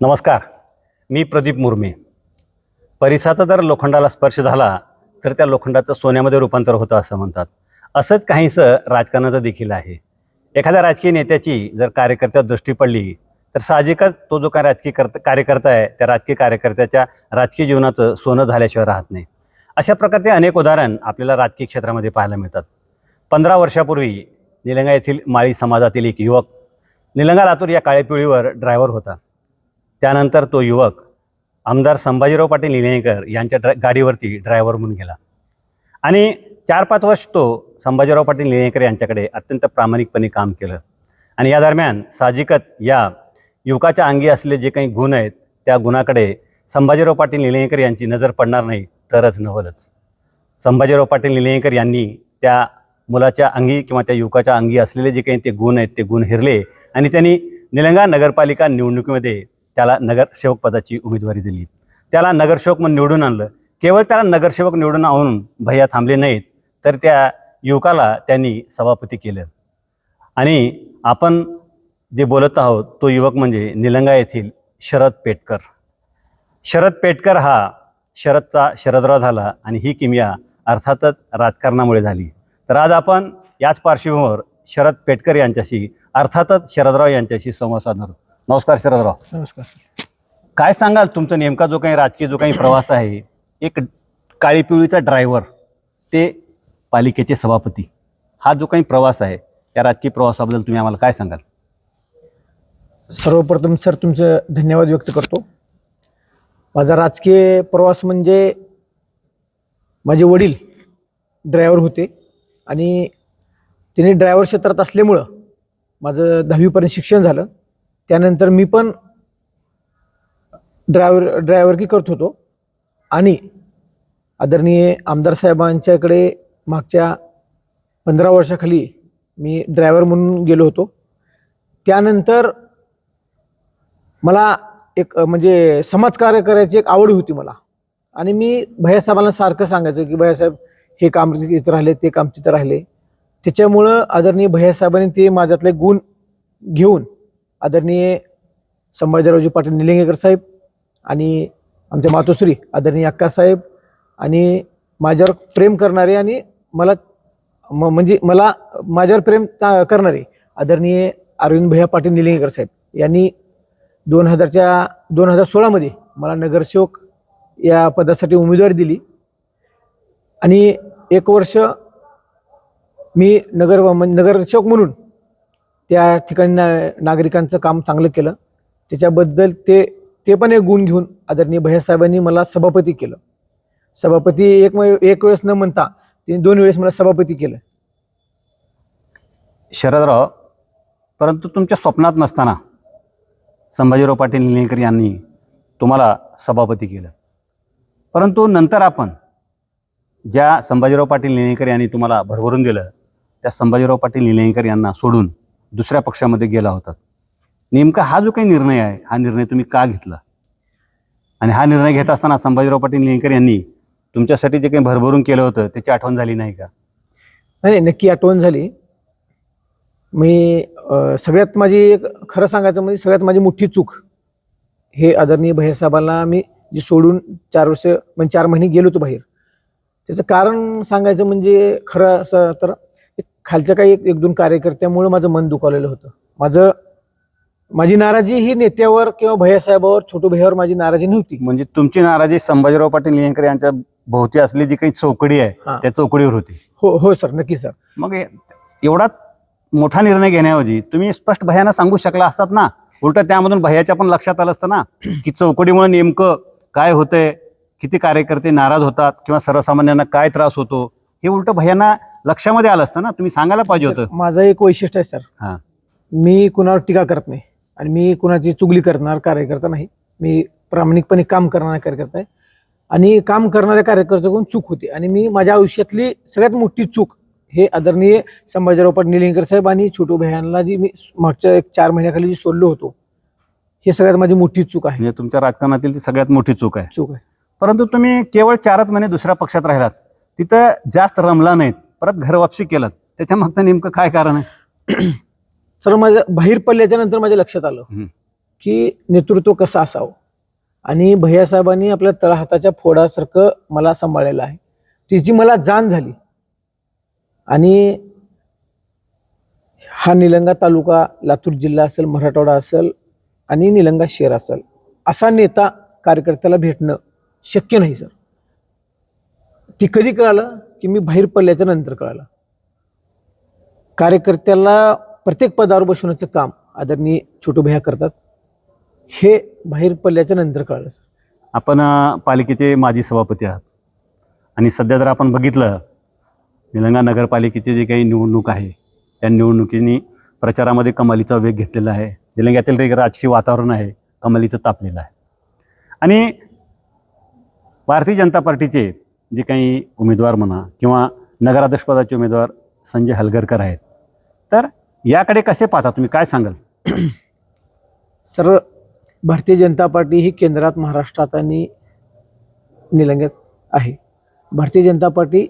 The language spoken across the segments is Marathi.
नमस्कार मी प्रदीप मुर्मे. परिसाचा जर लोखंडाला स्पर्श झाला तर त्या लोखंडाचं सोन्यामध्ये रूपांतर होतं असं म्हणतात. असंच काहीसं राजकारणाचं देखील आहे. एखाद्या राजकीय नेत्याची जर कार्यकर्त्यावर दृष्टी पडली तर साहजिकच तो जो काय राजकीय कर्त कार्यकर्ता आहे त्या राजकीय कार्यकर्त्याच्या राजकीय जीवनाचं सोनं झाल्याशिवाय राहत नाही. अशा प्रकारचे अनेक उदाहरण आपल्याला राजकीय क्षेत्रामध्ये पाहायला मिळतात. पंधरा वर्षापूर्वी निलंगा येथील माळी समाजातील एक युवक निलंगा लातूर या काळ्या पिळीवर ड्रायव्हर होता. त्यानंतर तो युवक आमदार संभाजीराव पाटील निलंगेकर यांच्या ड्रा गाडीवरती ड्रायव्हर म्हणून गेला. आणि चार पाच वर्ष तो संभाजीराव पाटील निलंगेकर यांच्याकडे अत्यंत प्रामाणिकपणे काम केलं. आणि या दरम्यान साहजिकच या युवकाच्या अंगी असले जे काही गुण आहेत त्या गुणाकडे संभाजीराव पाटील निलंगेकर यांची नजर पडणार नाही तरच नवलच. संभाजीराव पाटील निलंगेकर यांनी त्या मुलाच्या अंगी किंवा त्या युवकाच्या अंगी असलेले जे काही ते गुण आहेत ते गुण हिरले आणि त्यांनी निलंगा नगरपालिका निवडणुकीमध्ये त्याला नगरसेवक पदाची उमेदवारी दिली. त्याला नगरसेवक म्हणून निवडून आणलं. केवळ त्याला नगरसेवक निवडून आणून भैया थांबले नाहीत तर त्या युवकाला त्यांनी सभापती केलं. आणि आपण जे बोलत आहोत तो युवक म्हणजे निलंगा येथील शरद पेटकर. शरद पेटकर हा शरदचा शरदराव झाला आणि ही किमया अर्थातच राजकारणामुळे झाली. तर आज आपण याच पार्श्वभूमीवर शरद पेटकर यांच्याशी अर्थातच शरदराव यांच्याशी संवाद साधणार आहोत. नमस्कार शरदराव. नमस्कार काय सांगाल तुमचा नेमका जो काही राजकीय जो काही प्रवास आहे एक काळी पिवळीचा ड्रायव्हर ते पालिकेचे सभापती हा जो काही प्रवास आहे या राजकीय प्रवासाबद्दल तुम्ही आम्हाला काय सांगाल? सर्वप्रथम सर तुमचं धन्यवाद व्यक्त करतो. माझा राजकीय प्रवास म्हणजे माझे वडील ड्रायव्हर होते आणि त्यांनी ड्रायव्हर क्षेत्रात असल्यामुळं माझं दहावीपर्यंत शिक्षण झालं. त्यानंतर मी पण ड्रायव्हर ड्रायव्हरकी करत होतो. आणि आदरणीय आमदार साहेबांच्याकडे मागच्या पंधरा वर्षाखाली मी ड्रायव्हर म्हणून गेलो होतो. त्यानंतर मला एक म्हणजे समाजकार्य करायची एक आवड होती मला. आणि मी भैयासाहेबांना सारखं सांगायचं की भैयासाहेब हे काम इथं राहिले ते काम तिथं राहिले. त्याच्यामुळं आदरणीय भैयासाहेबांनी ते माझ्यातले गुण घेऊन आदरणीय संभाजीरावजी पाटील निलिंगेकर साहेब आणि आमच्या मातोश्री आदरणीय अक्कासाहेब आणि माझ्यावर प्रेम करणारे आणि मला म- म्हणजे मला माझ्यावर प्रेम करणारे आदरणीय अरविंद भैया पाटील निलिंगेकर साहेब यांनी दोन हजारच्या दोन हजार सोळामध्ये मला नगरसेवक या पदासाठी उमेदवारी दिली. आणि एक वर्ष मी नगर म्हणजे नगरसेवक म्हणून त्या ठिकाणी ना नागरिकांचं काम चांगलं केलं. त्याच्याबद्दल ते ते पण एक गुण घेऊन आदरणीय भैयासाहेबांनी मला सभापती केलं. सभापती एक एक वेळेस न म्हणता त्यांनी दोन वेळेस मला सभापती केलं. शरदराव परंतु तुमच्या स्वप्नात नसताना संभाजीराव पाटील निलकर यांनी तुम्हाला सभापती केलं. परंतु नंतर आपण ज्या संभाजीराव पाटील निलकर यांनी तुम्हाला भरभरून दिलं त्या संभाजीराव पाटील निलकर यांना सोडून दुसऱ्या पक्षामध्ये गेला होता. नेमका हा जो काही निर्णय आहे हा निर्णय तुम्ही का घेतला? आणि हा निर्णय घेत असताना संभाजीराव पाटील निलंगेकर यांनी तुमच्यासाठी जे काही भरभरून केलं होतं त्याची आठवण झाली नाही का? नाही नक्की आठवण झाली. मी सगळ्यात माझी एक खरं सांगायचं म्हणजे सगळ्यात माझी मोठी चूक. हे आदरणीय भैयासाहेबांना मी जे सोडून चार वर्ष म्हणजे चार महिने गेलो होतो बाहेर. त्याचं कारण सांगायचं म्हणजे खरं असं तर खालच्या काही एक, एक दोन कार्यकर्त्यामुळं माझं मन दुखावलेलं होतं. माझं माझी नाराजी ही नेत्यावर किंवा भैयासाहेबावर छोटू भैयावर माझी नाराजी नव्हती. म्हणजे तुमची नाराजी संभाजीराव पाटील निलंगेकर यांच्या भोवती असलेली जी काही चौकडी आहे हा. त्या चौकडीवर होती. हो हो सर नक्की सर. मग ए- एवढा मोठा निर्णय घेण्याऐवजी तुम्ही स्पष्ट भयाना सांगू शकला असतात ना? उलट त्यामधून भयाच्या पण लक्षात आलं असतं ना? की चौकडीमुळे नेमकं काय होतंय? किती कार्यकर्ते नाराज होतात? किंवा सर्वसामान्यांना काय त्रास होतो? हे उलट भयांना लक्षामध्ये आलं असतं ना? तुम्ही सांगायला पाहिजे होतं. माझं एक वैशिष्ट्य आहे सर. हा. मी कुणावर टीका करत नाही आणि मी कुणाची चुगली करणार कार्यकर्ता नाही. मी प्रामाणिकपणे काम करणारा कार्यकर्ता आहे. आणि काम करणाऱ्या कार्यकर्त्याकडून चूक होती. आणि मी माझ्या आयुष्यातली सगळ्यात मोठी चूक हे आदरणीय संभाजीराव पाटील निलिंगर साहेब आणि छोटू भैयांना जी मी मागच्या एक चार महिन्याखाली जी सोडलो होतो हे सगळ्यात माझी मोठी चूक आहे. म्हणजे तुमच्या राजकारणातील ती सगळ्यात मोठी चूक आहे. चूक आहे परंतु तुम्ही केवळ चारच महिने दुसऱ्या पक्षात राहिलात. तिथं जास्त रमला नाहीत. परत घर वापसी केलं. त्याच्या मागचं नेमकं काय कारण आहे? सर माझं बाहेर पडल्याच्या नंतर माझ्या लक्षात आलं. की नेतृत्व कसं असावं? आणि भैयासाहेबांनी आपल्या तळहाताच्या फोडासारखं मला सांभाळलेलं आहे. तिची मला जाण झाली. आणि हा निलंगा तालुका लातूर जिल्हा असेल मराठवाडा असेल आणि निलंगा शहर असेल असा नेता कार्यकर्त्याला भेटणं शक्य नाही सर. ती कधी कळालं? की मी बाहेर पडल्याच्या नंतर कळालं. कार्यकर्त्याला प्रत्येक पदावर बसवण्याचं काम आदरणीय छोटू भैया करतात. हे बाहेर पडल्याच्या नंतर कळलं सर. आपण पालिकेचे माजी सभापती आहात. आणि सध्या जर आपण बघितलं निलंगा नगरपालिकेची जी काही निवडणूक आहे त्या निवडणुकीने प्रचारामध्ये कमालीचा वेग घेतलेला आहे. निलंग्यातील एक राजकीय वातावरण आहे कमालीचं तापलेलं आहे. आणि भारतीय जनता पार्टीचे जे काही उमेदवार म्हणा किंवा नगराध्यक्षपदाचे उमेदवार संजय हलगरकर आहेत. तर याकडे कसे पाहता तुम्ही? काय सांगाल? सर भारतीय जनता पार्टी ही केंद्रात महाराष्ट्रात आणि निलंग्यात आहे. भारतीय जनता पार्टी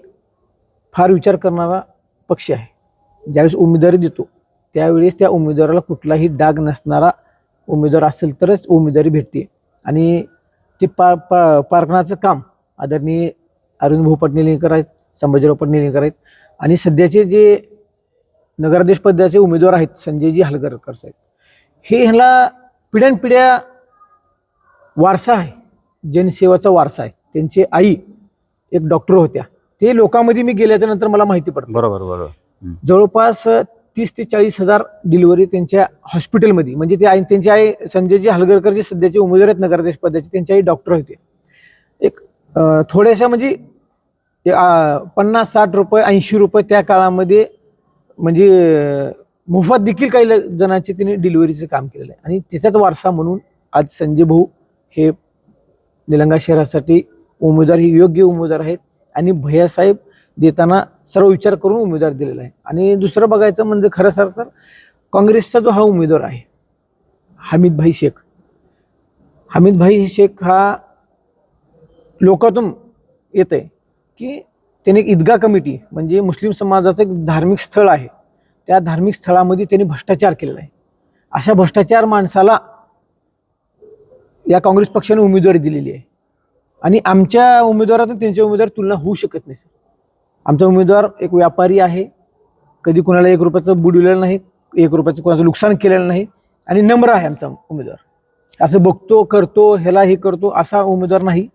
फार विचार करणारा पक्ष आहे. ज्यावेळेस उमेदवारी देतो त्यावेळेस त्या उमेदवाराला कुठलाही डाग नसणारा उमेदवार असेल तरच उमेदवारी भेटते. आणि ते पा पा पारखण्याचं काम आदरणीय अरविंद भाऊ निलंगेकर आहेत संभाजीराव निलंगेकर आहेत. आणि सध्याचे जे नगराध्यक्ष पदाचे उमेदवार आहेत संजयजी हलगरकर साहेब. हे ह्याला पिढ्यानपिढ्या वारसा आहे जनसेवाचा वारसा आहे. त्यांची आई एक डॉक्टर होत्या. ते लोकांमध्ये मी गेल्याच्यानंतर मला माहिती पडतं. बरोबर बरोबर. जवळपास तीस ते चाळीस हजार डिलिव्हरी त्यांच्या हॉस्पिटलमध्ये म्हणजे ते आई त्यांची आई संजयजी हलगरकर जे सध्याचे उमेदवार आहेत नगराध्यक्ष पदाचे त्यांची आई डॉक्टर होते. एक थोड्याशा म्हणजे ते, पन्नास साठ रुपये ऐंशी रुपये त्या काळामध्ये म्हणजे मोफत देखील काही ल- जणांचे तिने डिलिव्हरीचं काम केलेलं आहे. आणि त्याचाच वारसा म्हणून आज संजय भाऊ हे निलंगा शहरासाठी उमेदवार हे योग्य उमेदवार आहेत. आणि भैयासाहेब देताना सर्व विचार करून उमेदवार दिलेला आहे. आणि दुसरं बघायचं म्हणजे खरं सर तर काँग्रेसचा जो हा उमेदवार आहे हमीद भाई शेख. हमीद भाई शेख हा लोकातून येत आहे की त्याने एक ईदगा कमिटी म्हणजे मुस्लिम समाजाचं एक धार्मिक स्थळ आहे. त्या धार्मिक स्थळामध्ये त्यांनी भ्रष्टाचार केलेला आहे. अशा भ्रष्टाचार माणसाला या काँग्रेस पक्षाने उमेदवारी दिलेली आहे. आणि आमच्या उमेदवारातून त्यांच्या उमेदवार तुलना होऊ शकत नाही सर. आमचा उमेदवार एक व्यापारी आहे. कधी कोणाला एक रुपयाचं बुडविलेलं नाही एक रुपयाचं कोणाचं नुकसान केलेलं नाही आणि नम्र आहे आमचा उमेदवार. असं बघतो करतो ह्याला हे करतो असा उमेदवार नाही.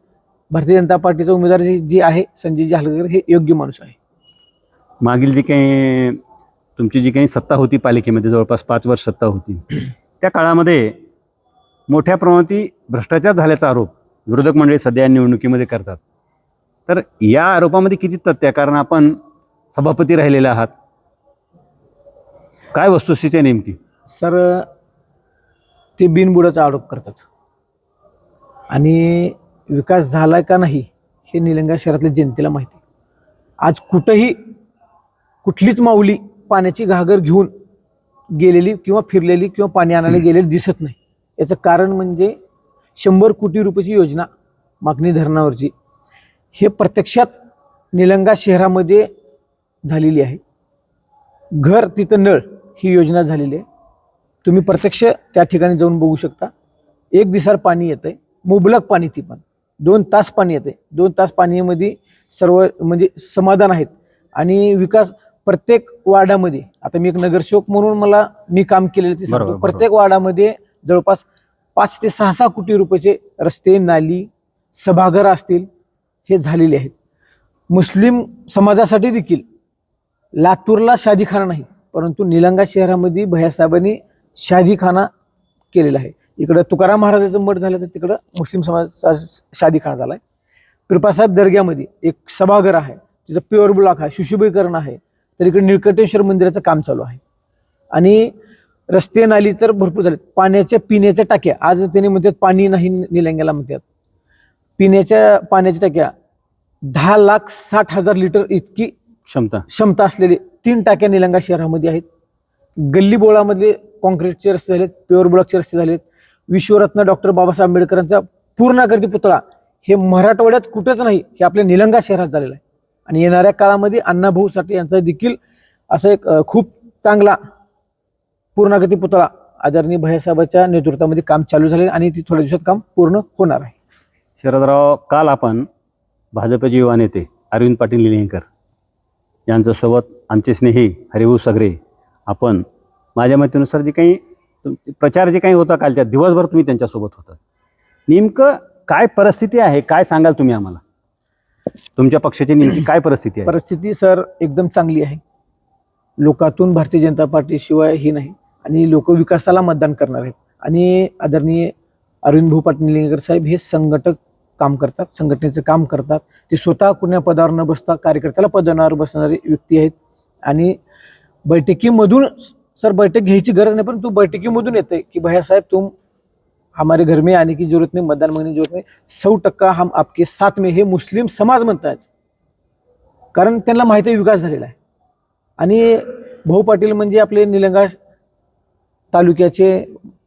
भारतीय जनता पार्टीचा उमेदवार जे जे आहे संजय हलगर हे योग्य माणूस आहे. मागील जी काही तुमची जी काही सत्ता होती पालिकेमध्ये जवळपास पाच वर्ष सत्ता होती त्या काळामध्ये मोठ्या प्रमाणात भ्रष्टाचार झाल्याचा आरोप विरोधक मंडळी सध्या निवडणुकीमध्ये करतात. तर या आरोपामध्ये किती तथ्य कारण आपण सभापती राहिलेले आहात. काय वस्तुस्थिती आहे नेमकी? सर ते बिनबुडाचा आरोप करतात. आणि विकास झाला का नाही हे निलंगा शहरातल्या जनतेला माहिती आहे. आज कुठंही कुठलीच माऊली पाण्याची घागर घेऊन गेलेली किंवा फिरलेली किंवा पाणी आणायला गेलेली दिसत नाही. याचं कारण म्हणजे शंभर कोटी रुपयाची योजना मागणी धरणावरची. हे प्रत्यक्षात निलंगा शहरामध्ये झालेली आहे. घर तिथं नळ ही योजना झालेली आहे. तुम्ही प्रत्यक्ष त्या ठिकाणी जाऊन बघू शकता. एक दिसार पाणी येतंय. मुबलक पाणी ती पण. दोन तास पाणी येते. दोन तास पाणीमध्ये सर्व म्हणजे समाधान आहेत. आणि विकास प्रत्येक वार्डामध्ये आता मी एक नगरसेवक म्हणून मला मी काम केलेलं ते सांगतो. प्रत्येक वार्डामध्ये जवळपास पाच ते सहा सहा कोटी रुपयाचे रस्ते नाली सभागृह असतील हे झालेले आहेत. मुस्लिम समाजासाठी देखील लातूरला शादीखाना नाही परंतु निलंगा शहरामध्ये भैयासाहेबांनी शादीखाना केलेला आहे. इकडं तुकाराम महाराजाचं मठ झालं तर तिकडं मुस्लिम समाजाचा शादीखाना झाला आहे कृपासाहेब दर्ग्यामध्ये एक सभागृह आहे. तिथं प्युअर ब्लॉक आहे सुशोभीकरण आहे. तर इकडे निळकंठेश्वर मंदिराचं काम चालू आहे. आणि रस्ते नाली तर भरपूर झालेत. पाण्याच्या पिण्याच्या टाक्या आज त्यांनी म्हणतात पाणी नाही निलंग्याला म्हणतात. पिण्याच्या पाण्याच्या टाक्या दहा लाख साठ हजार लिटर इतकी क्षमता. क्षमता असलेले तीन टाक्या निलंगा शहरामध्ये आहेत. गल्ली बोळामधले कॉन्क्रीटचे रस्ते झालेत प्युअर ब्लॉकचे रस्ते झालेत. विश्वरत्न डॉक्टर बाबासाहेब आंबेडकरांचा पूर्णाकृती पुतळा. हे मराठवाड्यात कुठंच नाही हे आपल्या निलंगा शहरात झालेलं आहे. आणि येणाऱ्या काळामध्ये अण्णाभाऊ साठे यांचा देखील असं एक खूप चांगला पूर्णागती पुतळा आदरणीय भैयासाहेबाच्या नेतृत्वामध्ये काम चालू झाले आणि ती थोड्या दिवसात काम पूर्ण होणार आहे. शरदराव काल आपण भाजपचे युवा नेते अरविंद पाटील निलंगेकर यांच्यासोबत आमचे स्नेही हरिभाऊ सगरे आपण माझ्या मतेनुसार जे काही प्रचार जे काही होता कालच्या दिवसभर तुम्ही त्यांच्यासोबत होता. नेमकं काय परिस्थिती आहे काय सांगाल तुम्ही आम्हाला? तुमच्या पक्षाची नेमकी काय परिस्थिती आहे? परिस्थिती सर एकदम चांगली आहे. लोकातून भारतीय जनता पार्टीशिवाय ही नाही. आणि लोक विकासाला मतदान करणार आहेत. आणि आदरणीय अरविंद भाऊ पाटील निलंगेकर साहेब हे संघटक काम करतात संघटनेचं काम करतात. ते स्वतः कुण्या पदावर न बसता कार्यकर्त्याला पदावर बसणारी व्यक्ती आहेत. आणि बैठकीमधून सर बैठक घ्यायची गरज नाही पण तू बैठकीमधून येते की भैया साहेब तुम हमारे घर में आने की जरूरत नहीं मतदान मांगने की जरूरत नहीं सौ टक्का हम आपके साथ में हे मुस्लिम समाज म्हणतात कारण त्यांना माहिती विकास झालेला आहे. आणि भाऊ पाटील म्हणजे आपले निलंगा तालुक्याचे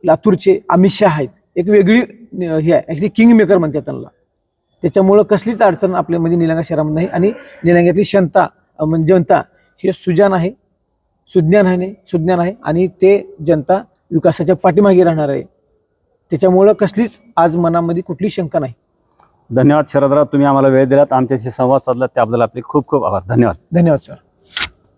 लातूरचे अमित शहा आहेत. एक वेगळी हे आहे ॲक्च्युली किंग मेकर म्हणतात त्यांना. त्याच्यामुळं कसलीच अडचण आपल्या म्हणजे निलंगा शहरामध्ये नाही. आणि निलंग्यातली जनता म्हणजे जनता हे सुजान आहे. सुज्ञान आहे सुज्ञान आहे आणि ते जनता विकासाच्या पाठीमागे राहणार आहे. त्याच्यामुळं कसलीच आज मनामध्ये कुठली शंका नाही. धन्यवाद शरदराव तुम्ही आम्हाला वेळ दिलात. आमच्याशी संवाद साधला त्याबद्दल आपले खूप खूप आभार. धन्यवाद. धन्यवाद सर.